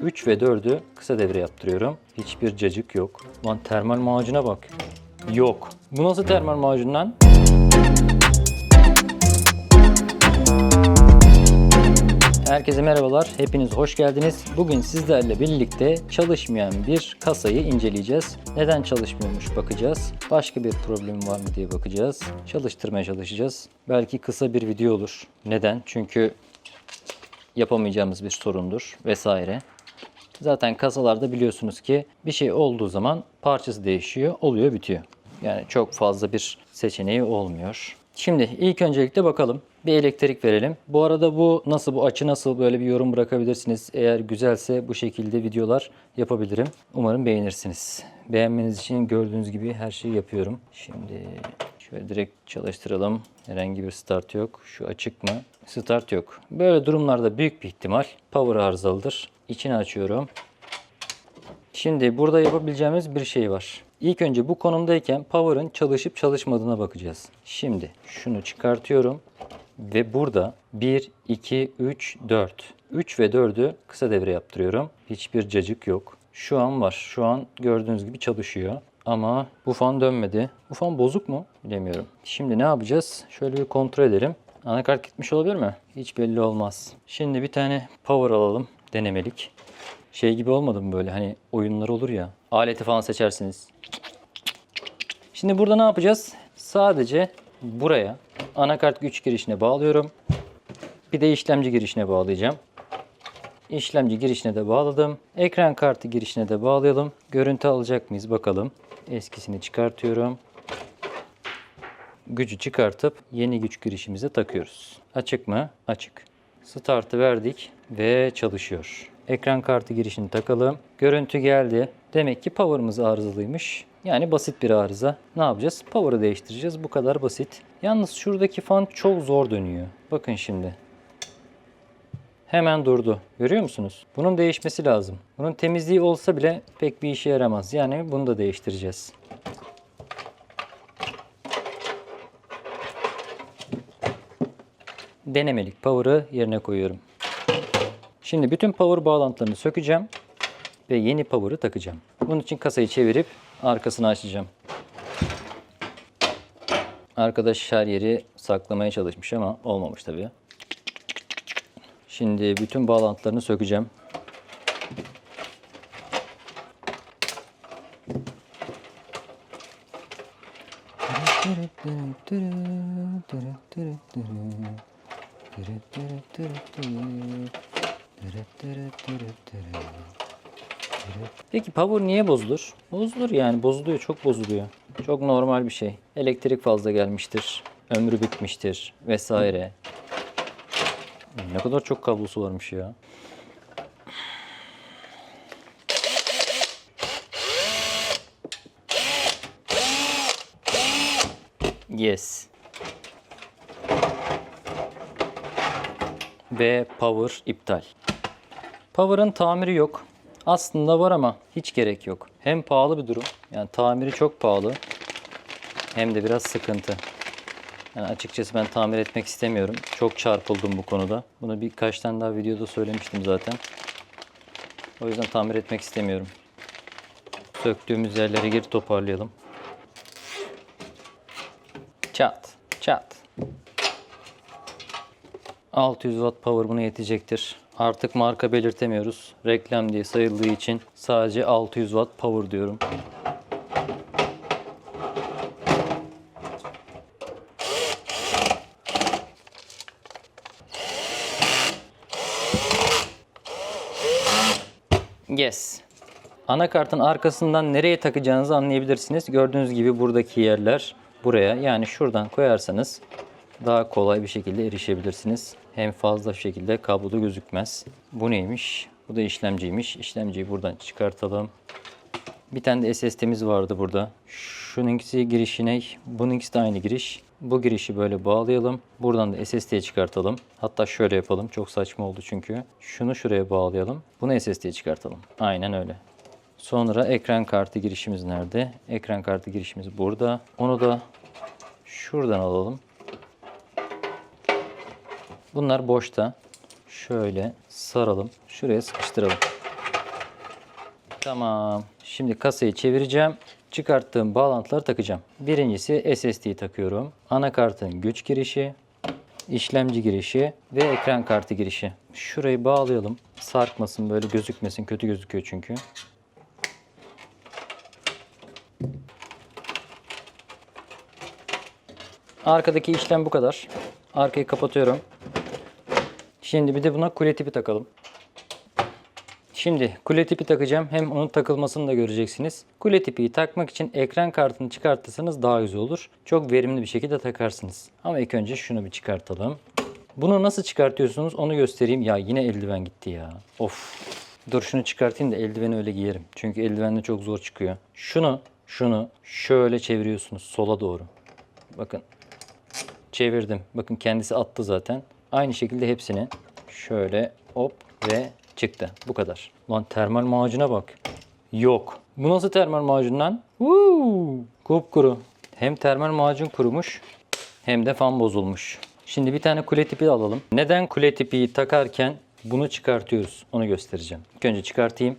3 ve 4'ü kısa devre yaptırıyorum. Hiçbir cacık yok. Lan termal macuna bak. Yok. Bu nasıl termal macun lan? Herkese merhabalar. Hepiniz hoş geldiniz. Bugün sizlerle birlikte çalışmayan bir kasayı inceleyeceğiz. Neden çalışmıyormuş bakacağız. Başka bir problem var mı diye bakacağız. Çalıştırmaya çalışacağız. Belki kısa bir video olur. Neden? Çünkü yapamayacağımız bir sorundur vesaire. Zaten kasalarda biliyorsunuz ki bir şey olduğu zaman parçası değişiyor, oluyor, bitiyor. Yani çok fazla bir seçeneği olmuyor. Şimdi ilk öncelikle bakalım. Bir elektrik verelim. Bu arada bu nasıl, bu açı nasıl böyle bir yorum bırakabilirsiniz. Eğer güzelse bu şekilde videolar yapabilirim. Umarım beğenirsiniz. Beğenmeniz için gördüğünüz gibi her şeyi yapıyorum. Şimdi şöyle direkt çalıştıralım. Herhangi bir start yok. Şu açık mı? Start yok. Böyle durumlarda büyük bir ihtimal power arızalıdır. İçini açıyorum. Şimdi burada yapabileceğimiz bir şey var. İlk önce bu konumdayken power'ın çalışıp çalışmadığına bakacağız. Şimdi şunu çıkartıyorum ve burada 1, 2, 3, 4. 3 ve 4'ü kısa devre yaptırıyorum. Hiçbir cacık yok. Şu an var. Şu an gördüğünüz gibi çalışıyor. Ama bu fan dönmedi. Bu fan bozuk mu? Bilemiyorum. Şimdi ne yapacağız? Şöyle bir kontrol edelim. Anakart gitmiş olabilir mi? Hiç belli olmaz. Şimdi bir tane power alalım. Denemelik. Şey gibi olmadı mı böyle hani oyunlar olur ya. Aleti falan seçersiniz. Şimdi burada ne yapacağız? Sadece buraya anakart güç girişine bağlıyorum. Bir de işlemci girişine bağlayacağım. İşlemci girişine de bağladım. Ekran kartı girişine de bağlayalım. Görüntü alacak mıyız bakalım. Eskisini çıkartıyorum. Gücü çıkartıp yeni güç girişimize takıyoruz. Açık mı? Açık. Start'ı verdik ve çalışıyor. Ekran kartı girişini takalım. Görüntü geldi. Demek ki power'ımız arızalıymış. Yani basit bir arıza. Ne yapacağız? Power'ı değiştireceğiz. Bu kadar basit. Yalnız şuradaki fan çok zor dönüyor. Bakın şimdi. Hemen durdu. Görüyor musunuz? Bunun değişmesi lazım. Bunun temizliği olsa bile pek bir işe yaramaz. Yani bunu da değiştireceğiz. Denemelik power'ı yerine koyuyorum. Şimdi bütün power bağlantılarını sökeceğim ve yeni power'ı takacağım. Bunun için kasayı çevirip arkasını açacağım. Arkadaş her yeri saklamaya çalışmış ama olmamış tabii. Şimdi bütün bağlantılarını sökeceğim. Peki power niye bozulur? Bozulur yani bozuluyor çok bozuluyor. Çok normal bir şey. Elektrik fazla gelmiştir. Ömrü bitmiştir vesaire. Ne kadar çok kablosu varmış ya. Yes. Ve power iptal. Power'ın tamiri yok. Aslında var ama hiç gerek yok. Hem pahalı bir durum. Yani tamiri çok pahalı. Hem de biraz sıkıntı. Yani açıkçası ben tamir etmek istemiyorum. Çok çarpıldım bu konuda. Bunu birkaç tane daha videoda söylemiştim zaten. O yüzden tamir etmek istemiyorum. Söktüğümüz yerleri geri toparlayalım. Çat, çat. 600 watt power buna yetecektir. Artık marka belirtemiyoruz. Reklam diye sayıldığı için sadece 600 watt power diyorum. Yes. Anakartın arkasından nereye takacağınızı anlayabilirsiniz. Gördüğünüz gibi buradaki yerler buraya yani şuradan koyarsanız daha kolay bir şekilde erişebilirsiniz. Hem fazla şekilde kabloda gözükmez. Bu neymiş? Bu da işlemciymiş. İşlemciyi buradan çıkartalım. Bir tane de SSD'miz vardı burada. Şununkisi girişine, bununkisi de aynı giriş. Bu girişi böyle bağlayalım. Buradan da SSD'ye çıkartalım. Hatta şöyle yapalım. Çok saçma oldu çünkü. Şunu şuraya bağlayalım. Bunu SSD'ye çıkartalım. Aynen öyle. Sonra ekran kartı girişimiz nerede? Ekran kartı girişimiz burada. Onu da şuradan alalım. Bunlar boşta. Şöyle saralım. Şuraya sıkıştıralım. Tamam. Şimdi kasayı çevireceğim. Çıkarttığım bağlantıları takacağım. Birincisi SSD'yi takıyorum. Anakartın güç girişi, işlemci girişi ve ekran kartı girişi. Şurayı bağlayalım. Sarkmasın böyle gözükmesin. Kötü gözüküyor çünkü. Arkadaki işlem bu kadar. Arkayı kapatıyorum. Şimdi bir de buna kule tipi takalım. Şimdi kule tipi takacağım. Hem onun takılmasını da göreceksiniz. Kule tipiyi takmak için ekran kartını çıkartırsanız daha güzel olur. Çok verimli bir şekilde takarsınız. Ama ilk önce şunu bir çıkartalım. Bunu nasıl çıkartıyorsunuz onu göstereyim. Ya yine eldiven gitti ya. Of. Dur şunu çıkartayım da eldiveni öyle giyerim. Çünkü eldivenle çok zor çıkıyor. Şunu, şunu şöyle çeviriyorsunuz sola doğru. Bakın çevirdim. Bakın kendisi attı zaten. Aynı şekilde hepsini şöyle hop ve çıktı. Bu kadar. Lan termal macuna bak. Yok. Bu nasıl termal macun lan? Woo! Kupkuru. Hem termal macun kurumuş hem de fan bozulmuş. Şimdi bir tane kule tipi alalım. Neden kule tipiyi takarken bunu çıkartıyoruz? Onu göstereceğim. İlk önce çıkartayım.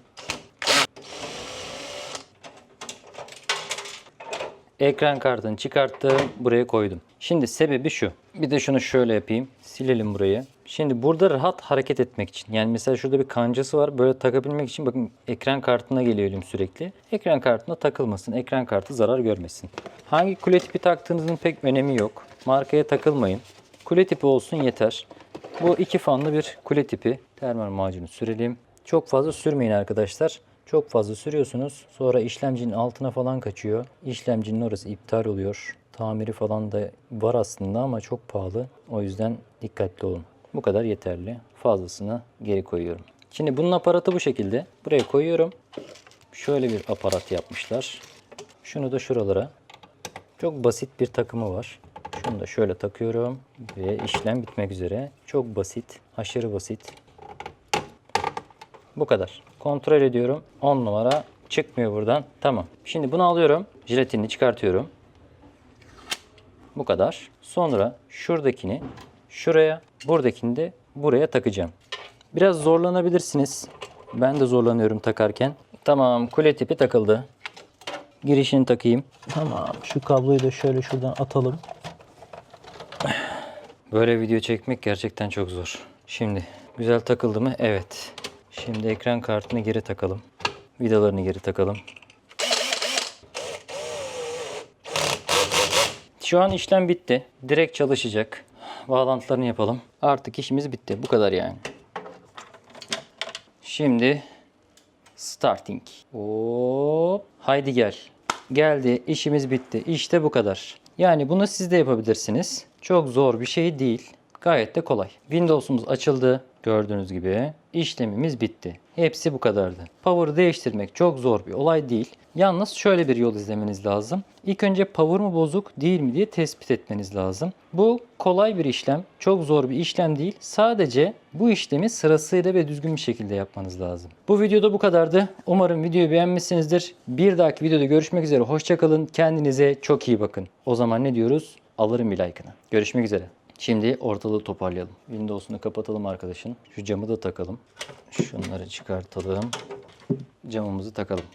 Ekran kartını çıkarttım. Buraya koydum. Şimdi sebebi şu. Bir de şunu şöyle yapayım. Silelim burayı. Şimdi burada rahat hareket etmek için. Yani mesela şurada bir kancası var. Böyle takabilmek için bakın ekran kartına geliyor elim sürekli. Ekran kartına takılmasın. Ekran kartı zarar görmesin. Hangi kule tipi taktığınızın pek önemi yok. Markaya takılmayın. Kule tipi olsun yeter. Bu iki fanlı bir kule tipi. Termal macunu sürelim. Çok fazla sürmeyin arkadaşlar. Çok fazla sürüyorsunuz. Sonra işlemcinin altına falan kaçıyor. İşlemcinin orası iptal oluyor. Tamiri falan da var aslında ama çok pahalı. O yüzden dikkatli olun. Bu kadar yeterli. Fazlasını geri koyuyorum. Şimdi bunun aparatı bu şekilde. Buraya koyuyorum. Şöyle bir aparat yapmışlar. Şunu da şuralara. Çok basit bir takımı var. Şunu da şöyle takıyorum ve işlem bitmek üzere. Çok basit, aşırı basit. Bu kadar. Kontrol ediyorum. 10 numara çıkmıyor buradan. Tamam. Şimdi bunu alıyorum. Jiletini çıkartıyorum. Bu kadar. Sonra şuradakini şuraya, buradakini de buraya takacağım. Biraz zorlanabilirsiniz. Ben de zorlanıyorum takarken. Tamam, kule tipi takıldı. Girişini takayım. Tamam, şu kabloyu da şöyle şuradan atalım. Böyle video çekmek gerçekten çok zor. Şimdi güzel takıldı mı? Evet. Şimdi ekran kartını geri takalım. Vidalarını geri takalım. Şu an işlem bitti. Direkt çalışacak. Bağlantılarını yapalım. Artık işimiz bitti. Bu kadar yani. Şimdi starting. Hop. Haydi gel. Geldi. İşimiz bitti. İşte bu kadar. Yani bunu siz de yapabilirsiniz. Çok zor bir şey değil. Gayet de kolay. Windows'umuz açıldı. Gördüğünüz gibi işlemimiz bitti. Hepsi bu kadardı. Power'ı değiştirmek çok zor bir olay değil. Yalnız şöyle bir yol izlemeniz lazım. İlk önce power mı bozuk değil mi diye tespit etmeniz lazım. Bu kolay bir işlem. Çok zor bir işlem değil. Sadece bu işlemi sırasıyla ve düzgün bir şekilde yapmanız lazım. Bu videoda bu kadardı. Umarım videoyu beğenmişsinizdir. Bir dahaki videoda görüşmek üzere. Hoşçakalın. Kendinize çok iyi bakın. O zaman ne diyoruz? Alırım bir like'ını. Görüşmek üzere. Şimdi ortalığı toparlayalım. Windows'unu kapatalım arkadaşın. Şu camı da takalım. Şunları çıkartalım. Camımızı takalım.